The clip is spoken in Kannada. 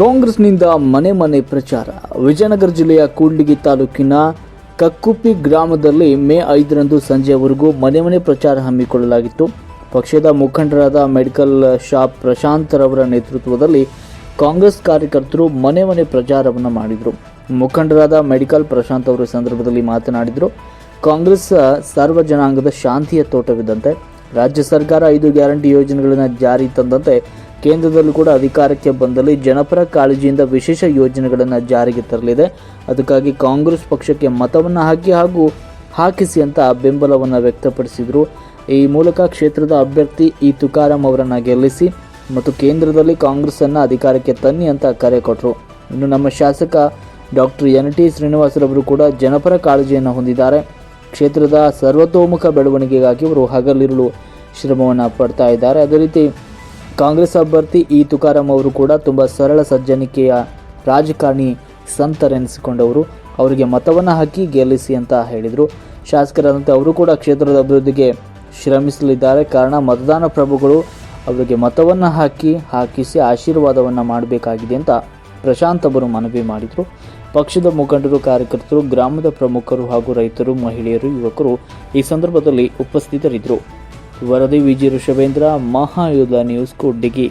ಕಾಂಗ್ರೆಸ್ನಿಂದ ಮನೆ ಮನೆ ಪ್ರಚಾರ. ವಿಜಯನಗರ ಜಿಲ್ಲೆಯ ಕೂಡ್ಲಿಗಿ ತಾಲೂಕಿನ ಕಕ್ಕುಪ್ಪಿ ಗ್ರಾಮದಲ್ಲಿ ಮೇ ಐದರಂದು ಸಂಜೆವರೆಗೂ ಮನೆ ಮನೆ ಪ್ರಚಾರ ಹಮ್ಮಿಕೊಳ್ಳಲಾಗಿತ್ತು. ಪಕ್ಷದ ಮುಖಂಡರಾದ ಮೆಡಿಕಲ್ ಶಾಪ್ ಪ್ರಶಾಂತ್ ರವರ ನೇತೃತ್ವದಲ್ಲಿ ಕಾಂಗ್ರೆಸ್ ಕಾರ್ಯಕರ್ತರು ಮನೆ ಮನೆ ಪ್ರಚಾರವನ್ನು ಮಾಡಿದರು. ಮುಖಂಡರಾದ ಮೆಡಿಕಲ್ ಪ್ರಶಾಂತ್ ಅವರು ಸಂದರ್ಭದಲ್ಲಿ ಮಾತನಾಡಿದರು, ಕಾಂಗ್ರೆಸ್ ಸರ್ವಜನಾಂಗದ ಶಾಂತಿಯ ತೋಟವಿದ್ದಂತೆ, ರಾಜ್ಯ ಸರ್ಕಾರ ಐದು ಗ್ಯಾರಂಟಿ ಯೋಜನೆಗಳನ್ನು ಜಾರಿ ತಂದಂತೆ ಕೇಂದ್ರದಲ್ಲೂ ಕೂಡ ಅಧಿಕಾರಕ್ಕೆ ಬಂದಲ್ಲಿ ಜನಪರ ಕಾಳಜಿಯಿಂದ ವಿಶೇಷ ಯೋಜನೆಗಳನ್ನು ಜಾರಿಗೆ ತರಲಿದೆ. ಅದಕ್ಕಾಗಿ ಕಾಂಗ್ರೆಸ್ ಪಕ್ಷಕ್ಕೆ ಮತವನ್ನು ಹಾಕಿ ಹಾಗೂ ಹಾಕಿಸಿ ಅಂತ ಬೆಂಬಲವನ್ನು ವ್ಯಕ್ತಪಡಿಸಿದರು. ಈ ಮೂಲಕ ಕ್ಷೇತ್ರದ ಅಭ್ಯರ್ಥಿ ಈ ತುಕಾರಾಂ ಅವರನ್ನು ಗೆಲ್ಲಿಸಿ ಮತ್ತು ಕೇಂದ್ರದಲ್ಲಿ ಕಾಂಗ್ರೆಸ್ಸನ್ನು ಅಧಿಕಾರಕ್ಕೆ ತನ್ನಿ ಅಂತ ಕರೆ ಕೊಟ್ಟರು ಇನ್ನು ನಮ್ಮ ಶಾಸಕ ಡಾಕ್ಟರ್ ಎನ್ ಟಿ ಶ್ರೀನಿವಾಸರವರು ಕೂಡ ಜನಪರ ಕಾಳಜಿಯನ್ನು ಹೊಂದಿದ್ದಾರೆ. ಕ್ಷೇತ್ರದ ಸರ್ವತೋಮುಖ ಬೆಳವಣಿಗೆಗಾಗಿ ಅವರು ಹಗಲಿರುಳು ಶ್ರಮವನ್ನು ಪಡ್ತಾ ಇದ್ದಾರೆ. ಅದೇ ರೀತಿ ಕಾಂಗ್ರೆಸ್ ಅಭ್ಯರ್ಥಿ ಈ ತುಕಾರಾಮ್ ಅವರು ಕೂಡ ತುಂಬ ಸರಳ ಸಜ್ಜನಿಕೆಯ ರಾಜಕಾರಣಿ ಸಂತರೆನಿಸಿಕೊಂಡವರು. ಅವರಿಗೆ ಮತವನ್ನು ಹಾಕಿ ಗೆಲ್ಲಿಸಿ ಅಂತ ಹೇಳಿದರು. ಶಾಸಕರಾದಂತೆ ಅವರು ಕೂಡ ಕ್ಷೇತ್ರದ ಅಭಿವೃದ್ಧಿಗೆ ಶ್ರಮಿಸಲಿದ್ದಾರೆ. ಕಾರಣ ಮತದಾನ ಪ್ರಭುಗಳು ಅವರಿಗೆ ಮತವನ್ನು ಹಾಕಿ, ಹಾಕಿಸಿ ಆಶೀರ್ವಾದವನ್ನು ಮಾಡಬೇಕಾಗಿದೆ ಅಂತ ಪ್ರಶಾಂತ್ ಅವರು ಮನವಿ ಮಾಡಿದರು. ಪಕ್ಷದ ಮುಖಂಡರು, ಕಾರ್ಯಕರ್ತರು, ಗ್ರಾಮದ ಪ್ರಮುಖರು ಹಾಗೂ ರೈತರು, ಮಹಿಳೆಯರು, ಯುವಕರು ಈ ಸಂದರ್ಭದಲ್ಲಿ ಉಪಸ್ಥಿತರಿದ್ದರು. ವರದಿ ವಿಜಿ ಋಷಭೇಂದ್ರ ಮಹಾಯುಧ ನ್ಯೂಸ್ ಕೂಡ್ಲಿಗಿ